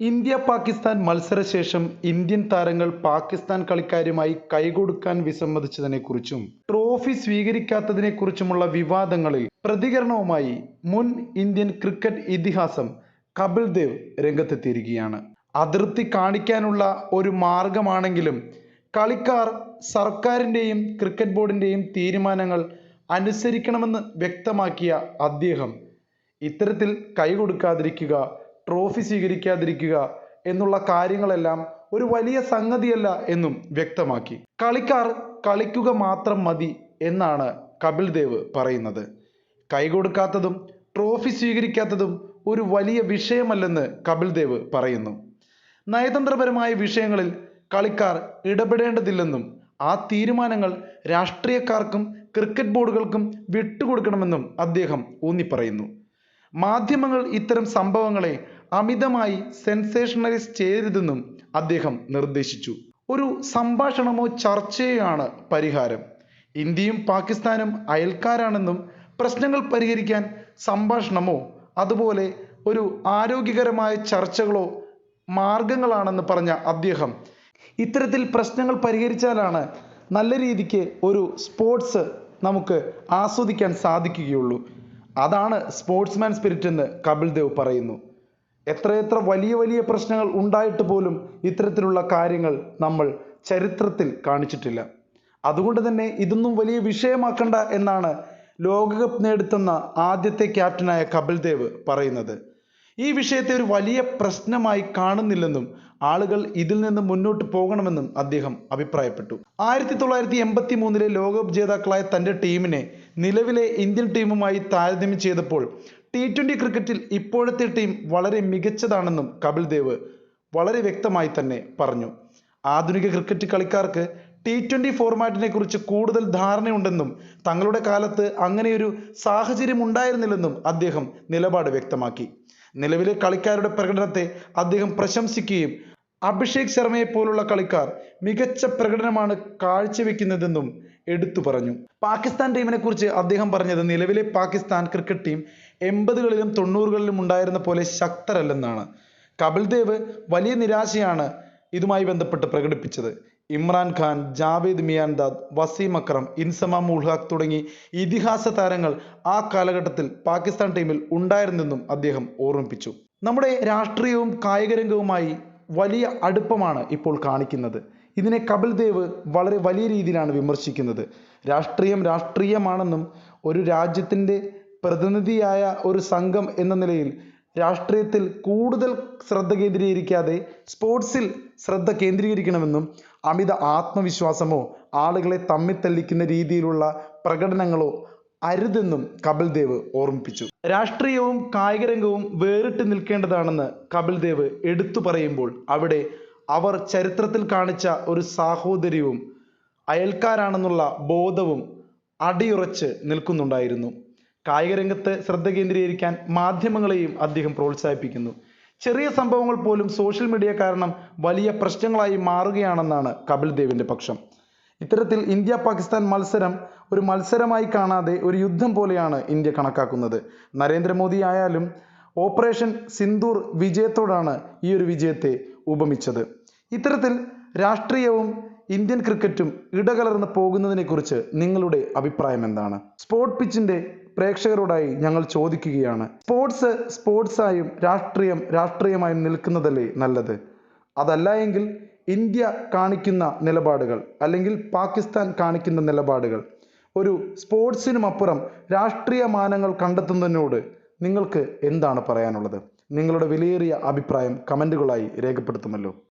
India Pakistan മത്സരശേഷം Indian താരങ്ങൾ Pakistan കളിക്കാരുമായി കൈകൊടുക്കാൻ വിസമ്മതിച്ചതിനെക്കുറിച്ചും trophy സ്വീകരിക്കാത്തതിനെക്കുറിച്ചുമുള്ള വിവാദങ്ങളിൽ പ്രതികരണവുമായി മുൻ ഇന്ത്യൻ ക്രിക്കറ്റ് ഇതിഹാസം കപിൽ ദേവ് രംഗത്തെത്തിയിരിക്കുകയാണ്. അതിർത്തി കാണിക്കാനുള്ള ഒരു മാർഗമാണെങ്കിലും കളിക്കാർ സർക്കാരിന്റെയും ക്രിക്കറ്റ് ബോർഡിന്റെയും തീരുമാനങ്ങൾ അനുസരിക്കണമെന്ന് വ്യക്തമാക്കിയ അദ്ദേഹം ഇത്തരത്തിൽ കൈ കൊടുക്കാതിരിക്കുക ട്രോഫി സ്വീകരിക്കാതിരിക്കുക എന്നുള്ള കാര്യങ്ങളെല്ലാം ഒരു വലിയ സംഗതിയല്ല എന്നും വ്യക്തമാക്കി. കളിക്കാർ കളിക്കുക മാത്രം മതി എന്നാണ് കപിൽ ദേവ് പറയുന്നത്. കൈകൊടുക്കാത്തതും ട്രോഫി സ്വീകരിക്കാത്തതും ഒരു വലിയ വിഷയമല്ലെന്ന് കപിൽ ദേവ് പറയുന്നു. നയതന്ത്രപരമായ വിഷയങ്ങളിൽ കളിക്കാർ ഇടപെടേണ്ടതില്ലെന്നും ആ തീരുമാനങ്ങൾ രാഷ്ട്രീയക്കാർക്കും ക്രിക്കറ്റ് ബോർഡുകൾക്കും വിട്ടുകൊടുക്കണമെന്നും അദ്ദേഹം ഊന്നിപ്പറയുന്നു. മാധ്യമങ്ങൾ ഇത്തരം സംഭവങ്ങളെ അമിതമായി സെൻസേഷണലൈസ് ചെയ്യരുതെന്നും അദ്ദേഹം നിർദ്ദേശിച്ചു. ഒരു സംഭാഷണമോ ചർച്ചയോ ആണ് പരിഹാരം. ഇന്ത്യയും പാകിസ്ഥാനും അയൽക്കാരാണെന്നും പ്രശ്നങ്ങൾ പരിഹരിക്കാൻ സംഭാഷണമോ അതുപോലെ ഒരു ആരോഗ്യകരമായ ചർച്ചകളോ മാർഗങ്ങളാണെന്ന് പറഞ്ഞ അദ്ദേഹം ഇത്തരത്തിൽ പ്രശ്നങ്ങൾ പരിഹരിച്ചാലാണ് നല്ല രീതിക്ക് ഒരു സ്പോർട്സ് നമുക്ക് ആസ്വദിക്കാൻ സാധിക്കുകയുള്ളൂ. അതാണ് സ്പോർട്സ്മാൻ സ്പിരിറ്റ് എന്ന് കപിൽ ദേവ് പറയുന്നു. എത്രയെത്ര വലിയ വലിയ പ്രശ്നങ്ങൾ ഉണ്ടായിട്ട് പോലും ഇത്തരത്തിലുള്ള കാര്യങ്ങൾ നമ്മൾ ചരിത്രത്തിൽ കാണിച്ചിട്ടില്ല. അതുകൊണ്ട് തന്നെ ഇതൊന്നും വലിയ വിഷയമാക്കണ്ട എന്നാണ് ലോകകപ്പ് നേടുത്തുന്ന ആദ്യത്തെ ക്യാപ്റ്റനായ കപിൽ ദേവ് പറയുന്നത്. ഈ വിഷയത്തെ ഒരു വലിയ പ്രശ്നമായി കാണുന്നില്ലെന്നും ആളുകൾ ഇതിൽ നിന്ന് മുന്നോട്ട് പോകണമെന്നും അദ്ദേഹം അഭിപ്രായപ്പെട്ടു. ആയിരത്തി തൊള്ളായിരത്തി എൺപത്തി മൂന്നിലെ ലോകകപ്പ് ജേതാക്കളായ തന്റെ ടീമിനെ നിലവിലെ ഇന്ത്യൻ ടീമുമായി താരതമ്യം ചെയ്തപ്പോൾ ടി ട്വന്റി ക്രിക്കറ്റിൽ ഇപ്പോഴത്തെ ടീം വളരെ മികച്ചതാണെന്നും കപിൽ ദേവ് വളരെ വ്യക്തമായി തന്നെ പറഞ്ഞു. ആധുനിക ക്രിക്കറ്റ് കളിക്കാർക്ക് ടി ട്വന്റി ഫോർമാറ്റിനെ കുറിച്ച് കൂടുതൽ ധാരണയുണ്ടെന്നും തങ്ങളുടെ കാലത്ത് അങ്ങനെയൊരു സാഹചര്യം ഉണ്ടായിരുന്നില്ലെന്നും അദ്ദേഹം നിലപാട് വ്യക്തമാക്കി. നിലവിലെ കളിക്കാരുടെ പ്രകടനത്തെ അദ്ദേഹം പ്രശംസിക്കുകയും അഭിഷേക് ശർമ്മയെ പോലുള്ള കളിക്കാർ മികച്ച പ്രകടനമാണ് കാഴ്ചവെക്കുന്നതെന്നും എടുത്തു പറഞ്ഞു. പാകിസ്ഥാൻ ടീമിനെ കുറിച്ച് അദ്ദേഹം പറഞ്ഞത് നിലവിലെ പാകിസ്ഥാൻ ക്രിക്കറ്റ് ടീം എൺപതുകളിലും തൊണ്ണൂറുകളിലും ഉണ്ടായിരുന്ന പോലെ ശക്തരല്ലെന്നാണ്. കപിൽ ദേവ് വലിയ നിരാശയാണ് ഇതുമായി ബന്ധപ്പെട്ട് പ്രകടിപ്പിച്ചത്. ഇമ്രാൻ ഖാൻ ജാവേദ് മിയാൻദാദ് വസീം അക്രം ഇൻസമാം ഉൾഹാഖ് തുടങ്ങി ഇതിഹാസ താരങ്ങൾ ആ കാലഘട്ടത്തിൽ പാകിസ്ഥാൻ ടീമിൽ ഉണ്ടായിരുന്നെന്നും അദ്ദേഹം ഓർമ്മിപ്പിച്ചു. നമ്മുടെ രാഷ്ട്രീയവും കായിക രംഗവുമായി വലിയ അടുപ്പമാണ് ഇപ്പോൾ കാണിക്കുന്നത്. ഇതിനെ കപിൽ ദേവ് വളരെ വലിയ രീതിയിലാണ് വിമർശിക്കുന്നത്. രാഷ്ട്രീയം രാഷ്ട്രീയമാണെന്നും ഒരു രാജ്യത്തിന്റെ പ്രതിനിധിയായ ഒരു സംഘം എന്ന നിലയിൽ രാഷ്ട്രീയത്തിൽ കൂടുതൽ ശ്രദ്ധ കേന്ദ്രീകരിക്കാതെ സ്പോർട്സിൽ ശ്രദ്ധ കേന്ദ്രീകരിക്കണമെന്നും അമിത ആത്മവിശ്വാസമോ ആളുകളെ തമ്മിത്തല്ലിക്കുന്ന രീതിയിലുള്ള പ്രകടനങ്ങളോ അരുതെന്നും കപിൽ ദേവ് ഓർമ്മിപ്പിച്ചു. രാഷ്ട്രീയവും കായിക രംഗവും വേറിട്ട് നിൽക്കേണ്ടതാണെന്ന് കപിൽ ദേവ് എടുത്തു പറയുമ്പോൾ അവിടെ അവർ ചരിത്രത്തിൽ കാണിച്ച ഒരു സാഹോദര്യവും അയൽക്കാരാണെന്നുള്ള ബോധവും അടിയുറച്ച് നിൽക്കുന്നുണ്ടായിരുന്നു. കായിക രംഗത്ത് ശ്രദ്ധ കേന്ദ്രീകരിക്കാൻ മാധ്യമങ്ങളെയും അദ്ദേഹം പ്രോത്സാഹിപ്പിക്കുന്നു. ചെറിയ സംഭവങ്ങൾ പോലും സോഷ്യൽ മീഡിയ കാരണം വലിയ പ്രശ്നങ്ങളായി മാറുകയാണെന്നാണ് കപിൽ ദേവിന്റെ പക്ഷം. ഇത്തരത്തിൽ ഇന്ത്യ പാകിസ്ഥാൻ മത്സരം ഒരു മത്സരമായി കാണാതെ ഒരു യുദ്ധം പോലെയാണ് ഇന്ത്യ കണക്കാക്കുന്നത്. നരേന്ദ്രമോദി ആയാലും ഓപ്പറേഷൻ സിന്ദൂർ വിജയത്തോടാണ് ഈ ഒരു വിജയത്തെ ഉപമിച്ചത്. ഇത്തരത്തിൽ രാഷ്ട്രീയവും ഇന്ത്യൻ ക്രിക്കറ്റും ഇടകലർന്ന് പോകുന്നതിനെക്കുറിച്ച് നിങ്ങളുടെ അഭിപ്രായം എന്താണ്? സ്പോർട് പിച്ചിന്റെ പ്രേക്ഷകരോടായി ഞങ്ങൾ ചോദിക്കുകയാണ്. സ്പോർട്സ് സ്പോർട്സായും രാഷ്ട്രീയം രാഷ്ട്രീയമായും നിൽക്കുന്നതല്ലേ നല്ലത്? അതല്ല എങ്കിൽ ഇന്ത്യ കാണിക്കുന്ന നിലപാടുകൾ അല്ലെങ്കിൽ പാകിസ്ഥാൻ കാണിക്കുന്ന നിലപാടുകൾ ഒരു സ്പോർട്സിനും അപ്പുറം രാഷ്ട്രീയ മാനങ്ങൾ കണ്ടെത്തുന്നതിനോട് നിങ്ങൾക്ക് എന്താണ് പറയാനുള്ളത്? നിങ്ങളുടെ വിലയേറിയ അഭിപ്രായം കമന്റുകളായി രേഖപ്പെടുത്തുമല്ലോ.